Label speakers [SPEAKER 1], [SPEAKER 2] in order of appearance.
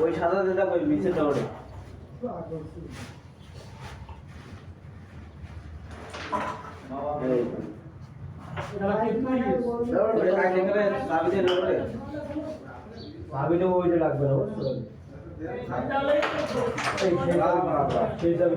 [SPEAKER 1] ওই সাদা দাদা কই মিছে দৌড়ে
[SPEAKER 2] ভাবিলে ওইটা লাগবে না সেইটাকে